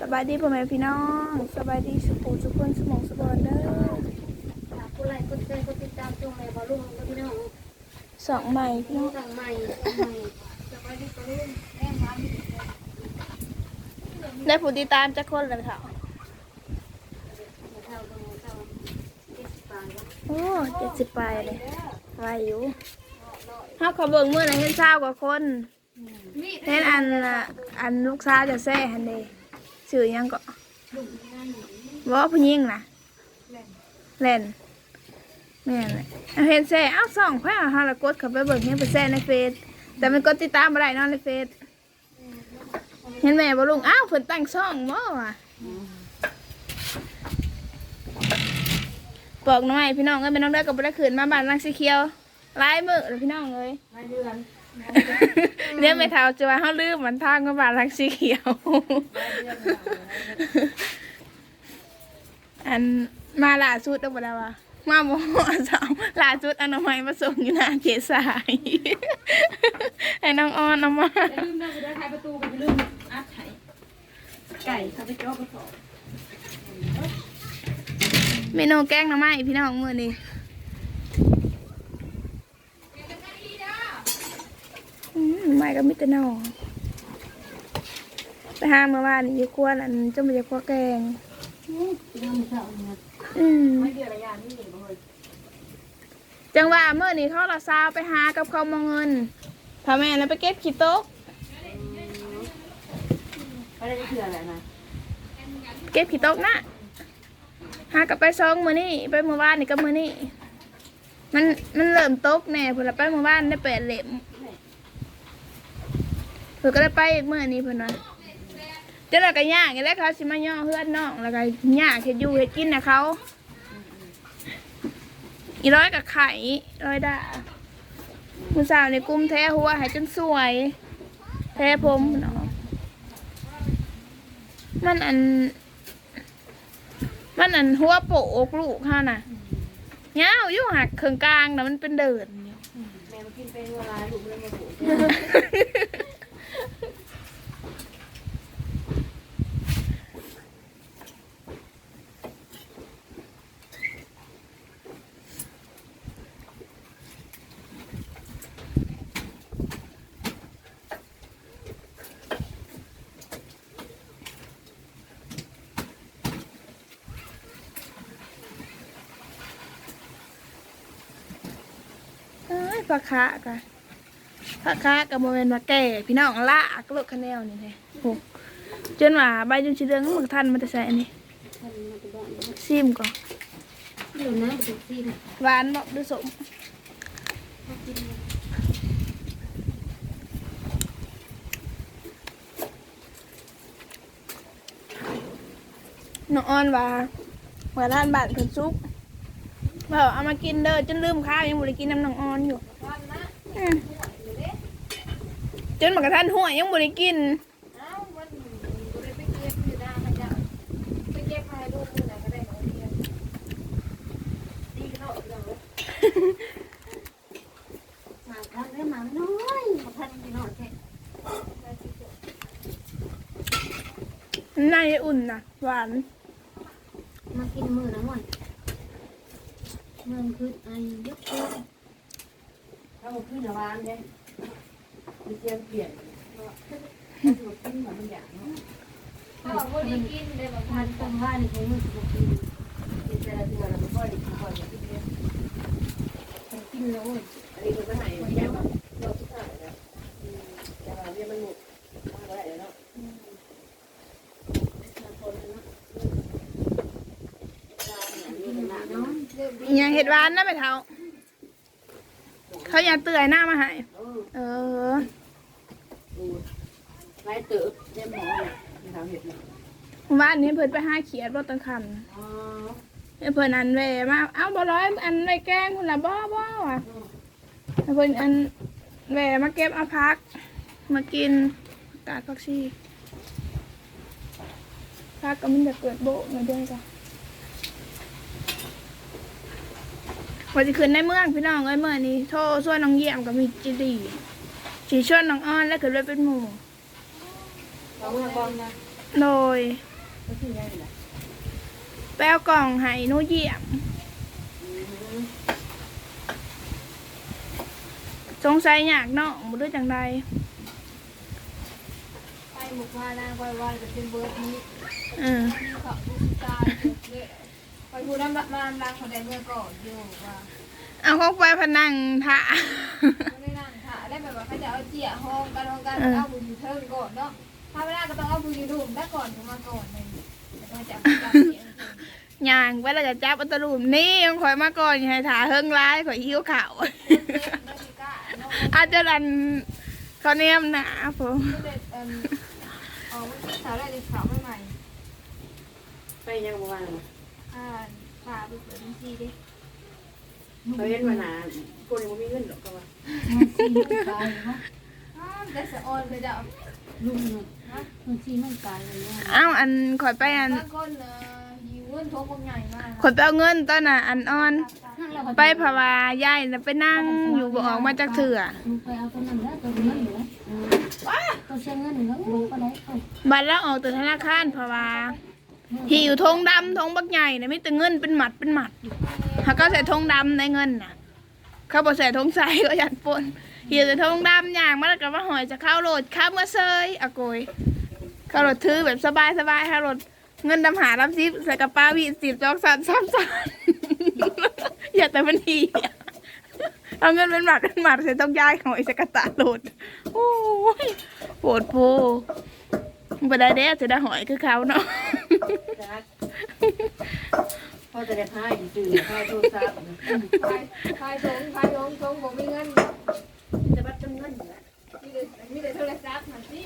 สบายดีพ่อแม่พี่น้องสบายดีสุขุสุขคนสมองสบอนเด้อฝากกดไลค์กดแชร์กดติดตามช่องแม่บอลลูนกับพี่น้องสองใหม่พี่น้องสั่งใหม่สั่งใหม่สบายดีบอลลูนแม่มามีได้ผู้ติดตามจะคนเลยค่ะเท่าตรงเท่าเจ็ดสิบบาทวะโอ้เจ็ดสิบปลายเลยไวอยู่เฮาขอเบิ่งมื้อนั้นเห็นเช้ากว่าคนเห็นอันน่ะอันลูกสาวจะแซ่หันเด้ ชื่อหยังก็บ่ผู้หญิงน่ะแล่นแม่นเลยเอาเห็นแซ่เอ้าส่องไผเอาหาละกดเข้าไปเบิ่งเห็นไปแซ่ในเฟซแต่มันกดติดตามบ่ได้เนาะในเฟซเห็นแม่บ่ลุงอ้าวเพิ่นตั้งช่องบ่วะบอกหน่อยพี่น้องเอ้ยเป็นน้องเด้อกับบ่ได้ขืนมาบ้านนางสีเขียวหลายมื้อเลยพี่น้องเอ้ยรายเดือน เดี๋ยวไม่เท่าจะว่าเฮาลืมมันทางมาบ้านนางสีเขียว อันมาล่าสุดเอาบ่ได้ว่ามาบ่ฮอดสองล่าสุดอนามัยมาส่งอยู่หน้าเขตสายให้น้องออนเอามาลืมนะจะได้ทายประตูกันลืมอัดไข่ไก่เขาไปจ่อกระสอบเมนูแกงหน่อไม้พี่น้องมื้อนี้อื มไม่ก็มิตรนอไปหาเมื่อวานนี่อยู่ครัวนั่นจะมาจากครัวแกงน้ำเท่าเนี่ยอืมไม่เดือดระยะนี่เห็นบ่เลยจังว่าเมื่อนี้เขาละซาวไปหากับเขาวมองเงินพาแม่แล้วไปเก็บขี้โต๊ะไม่ได้เถื่ออะไรนะเก็บขี้โต๊ะนะหากับไปซองมือนี่ไปเมื่อวานนี่กับมือนี่มันมันเริ่มตกแน่เพิ่นละไปเมื่อวานได้แปดเหล่ม เพิ่นก็ได้ไปอีกมื่อนี้เพิ่นว่าเจ้าหน้าก็ยางอย่างแรกเขาสิมาย่อเฮือนน้องแล้วก็ย่างเฮ็ดอยู่เฮ็ดกินนะเขาอีร้อยกับไข่ร้อยด่าผู้สาวในกลุ่มแท้หัวใหายจนสวย แท้ผมเนาะมันอัน มันอันหัวโปกลูกเขาน่ะเงาอยู่หักเคืองกลางนะมันเป็นเดินแม่กินเป็นเวลาลูกเลยมาปลูก เอ้ยปลาคากะปลาคากับโมเมนต์มาแก่พี่น้องลากลูกคะแนนนี่แท้โอ้จนว่าใบจนชิเรืองมึกทันมันจะใส่อันนี้ท่านมาจะบอกเดี๋ยวซิมก่อนเดี๋ยวนะสุกซีนหวานบอกดูสมน้องออนว่าว่าร้านบ้านเพิ่นซุกบอกเอามากินเด้อจนลืมข้าวยังบ่ได้กินน้ำน้องออนอยู่อืม จนมากระทันหัวยังบ่ได้กินเอ้าวันบ่ได้ก็บอยู่หน้าจะไปเก็บให้ลูกมื้อไหนก็ได้ของเรียนดีเนาะเนาะหมาพันได้หมาน้อยมาพันพี่น้องแท้ในอุ่นนะหวาน มากินมือละหน่อยมือคือไอ้ยกตัว ถ้ามันขึ้นระวานเนี่ยมีเสียงเปลี่ยนถ้ามันขึ้นเหมือนมันอย่างเนาะก็บ่ได้กินได้บ่พันตรงบ้านนี่คงมื้อสิบ่กินกินแต่ละเดือนแล้วมันก็ดีก่อนอย่างที่เนี่ยกินแล้วโอ้ยอันนี้มันก็หายแค่ว่าเราสุดท้ายแล้วแต่ว่าเนี่ยมันหมดมาได้แล้วเนาะยังเห็ดหวานนะไปเท้า เขาอยากเตื่อยหน้ามาใหายเออเออดูไรเติบเยี่ยมหมอเนี่ยมีทางเห็ดเนี่ยว่านนี้เพิ่นไปหาเขียดบ่ตังคันอ๋อเพิ่นอันแหวมาเอ้าบ่ร้อยอันในแกงพุ่นล่ะบ่บ่ว่ะเพิ่นอันแหวมาเก็บเอาพัก มากินกาดผักชีพักก็มันจะเกิดโบะมาเดือนจ้ะ ว่าจะขึ้นในเมืองพี่น้องเอ้ยเมื่อนี้โทรช่วยน้องเยี่ยมกับมีจีดีสีชวนน้องอ้อนแล้วขึ้นไปเป็นหมู่เราเมื่อก่อนนะโดยก็คือยังไงล่ะแปเอากล่องให้หนูเยี่ยมอืมสงสัยอยากเนาะบ่รู้จังใดไปหมุกมานางไว้ไว้จะเป็นเบิร์ดนี้อืมมีเขาดูตายเลย ไปพูดน้ำมาล้างเขาได้เมื่อก่อนอยู่ว่าเอาเข้าไปพนังท่าไม่ได้นั่งค่ะได้แบบว่าเขาจะเอาเจียห้องกันห้องกันเออเอาบุญอยู่เทิงก่อนเนาะถ้าไม่ได้ก็ต้องเอาบุญอยู่ดุมได้ก่อนถึงมาก่อนเลยแล้วก็จะเอาจับเสียงย่างไปแล้วก็จับอัตรูมนี่ยังข่อยมาก่อนอย่าให้ถ่าเฮิงร้ายข่อยหิวข้าวเต้นไม่กล้าเนาะอาจจะรันเขาเนียมหนาผมก็เลยเอ่อเอาสาวได้เลยขาวใหม่ไปยังบ่ว่างล่ะๆ อ่าฝาไปเปิดบัญชีดิเขาเห็นว่าหนาคนยังบ่มีเงินหรอกก็ว่าอ้าวได้สะออนเลยเจ้าลุงเนี่ยบางทีมันตายเลยเนี่ยเอ้าอันข่อยไปอันบางคนเอ่อหิวเงินทงบางใหญ่มากข่อยไปเอาเงินตอนน่ะอันออน ไปภาวายายน่ะไปนั่งอยู่บ่ออกมาจากเถื่อมึงไปเอาตัวนั้นแล้วตัวเงินอยู่แล้วตัวเชียเงินอยู่แล้วลงก็ได้เอ้าบัตรแล้วออกจากธนาคารภาวา หิวธงดำธงบักใหญ่นะมีแต่เงินเป็นหมัดเป็นหมัดอยู่เขาก็ใส่ธงดำในเงินน่ะ เขาบอกใส่ธงใสก็ยันปนหิวแต่ธงดำอย่างมาแล้วก็มาหอยจะเข้าโหลดข้ามเมื่อเซยอะโกยเข้าโหลดถือแบบสบายสบายเข้าโหลดเงินดำหาดำซิบใส่กระเป๋าวีสิบจอกสันซ้ำสันอย่าแต่มันหีเอาเงินเป็นหมัดเป็นหมัดใส่ต้องย้ายของไอ้สกตาโหลดโอ้ยปวดโพบ่ได้เด้จะได้หอยคือเขาเนาะ จักพ่อจะได้พายจืดพายโทรศัพท์ขายขายทงขายทงทงบอกมีเงินจะบัดจำเงินอยู่แล้วมีแต่มีแต่โทรศัพท์หน่อยสิ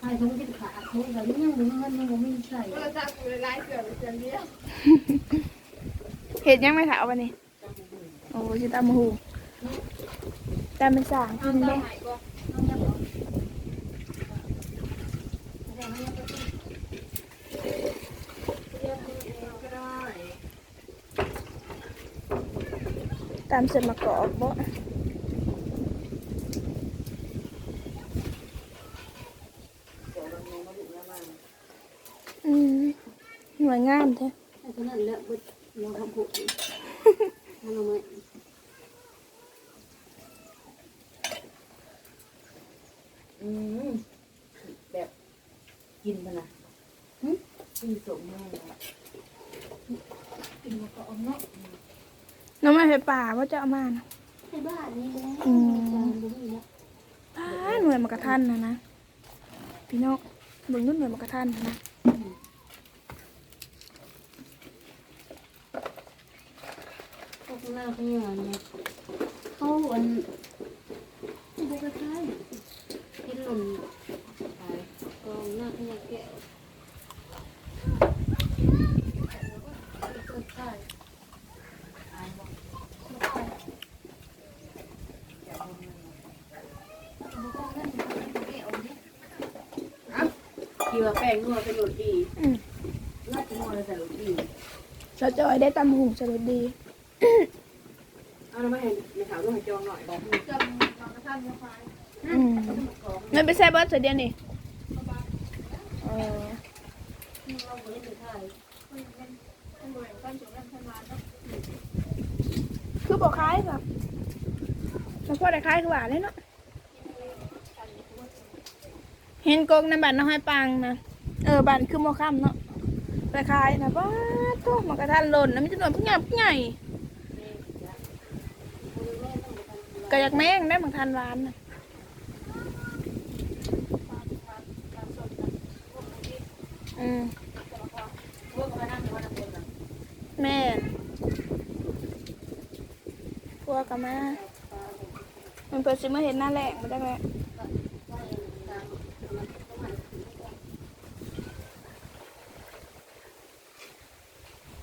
ไอ้ตรงที่ขาเขาแบบนี้ยังมึงเงินยังไม่ใส่โทรศัพท์อยู่ในไลน์เกือบเดือนเดียวเห็ดยังไม่ถาววันนี้โอ้ชิตามหูตามเป็นสางกินได้ หายก่อน ก็ได้ ตามเสร็จมากรอกบ่เดี๋ยวเราลงมาดูแล้วว่าอืมหน่วยงานแท้ไอ้ตัวนั้นแหละบุเราทำผูกทำเอาไว้อืมแบบกินมันนะกินสมแม่เลยกินมาก่อนเนาะ น้องไม่ไปป่าว่าจะเอามานะในบ้านนี่เลยจานบุ้งนี่ป้าหน่วยมากระทันนะนะพี่น้องเบิ่งนู่นหน่วยมากระทันนะพวกหน้าเขาเนี่ยเนี่ยเขาอันบุกกระทายกินหล่น ขาย กองหน้าเขาเนี่ยแกะกระทาย คิด ว่าแป้งนัวเป็นโรตีอืม น่าจะนัวเลยแต่โรตีสาวจอยได้ตำหูสวัสดี เอาแล้วไม่ให้ไม่ถามต้องให้จองหน่อยบอกจำมากระทั่งยังไงอืมเงินไปใส่เบิร์ดเสียเดียวนี่เออเราก็เลยกระทายมันรวยกันจนกันทำงานเนาะคือบอกคล้ายกับมันพอได้คล้ายคือหวานเลยเนาะ เห็นกงในบ้านน้องให้ปังนะเออบ้านคือโมค่ำเนาะไปคายนะว้าโตัวมากระทันหล่นนะมันจะหน่วยพวกใหญ่พวกใหญ่ก็อยากแม่งได้บางทันหวานนะอืมพวกมานั่งมานั่งบนแม่พวกกับมามันเปิดซิมาเห็นหน้าแหลกมาได้ไหม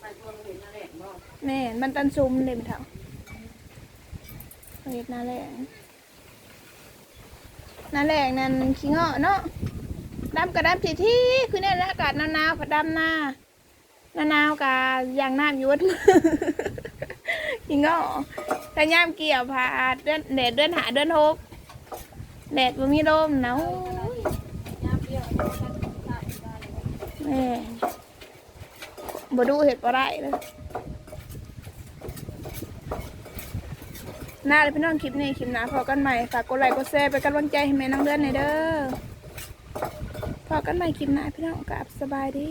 ไปพวกเห็นอะไรบ่ แม่นมันตันซุมเลยมันเถอะเห็นหน้าแหลกหน้าแหลกนั่นขี้เงาะเนาะดำกระดำทีที่คือเนี่ยอากาศหนาวๆผัดดำหน้าหนาหนาวกะยางน้ำยุดขี้เงาะแต่ย่ามเกี่ยวผ่าเดือนแดดเดือนหาเดือนหกแดดมันมีลมหนาวยามนได้ได้แม่บ่ดูเห็ดบ่ได้เลย หน้าเลยพี่น้องคลิปนี้คลิปหน้าพอกันใหม่ฝากกดไลค์กดแชร์เป็นกำลังใจให้แม่น้องเดือนหน่อยเด้อพอกันใหม่คลิปหน้าพี่น้องกับสบายดี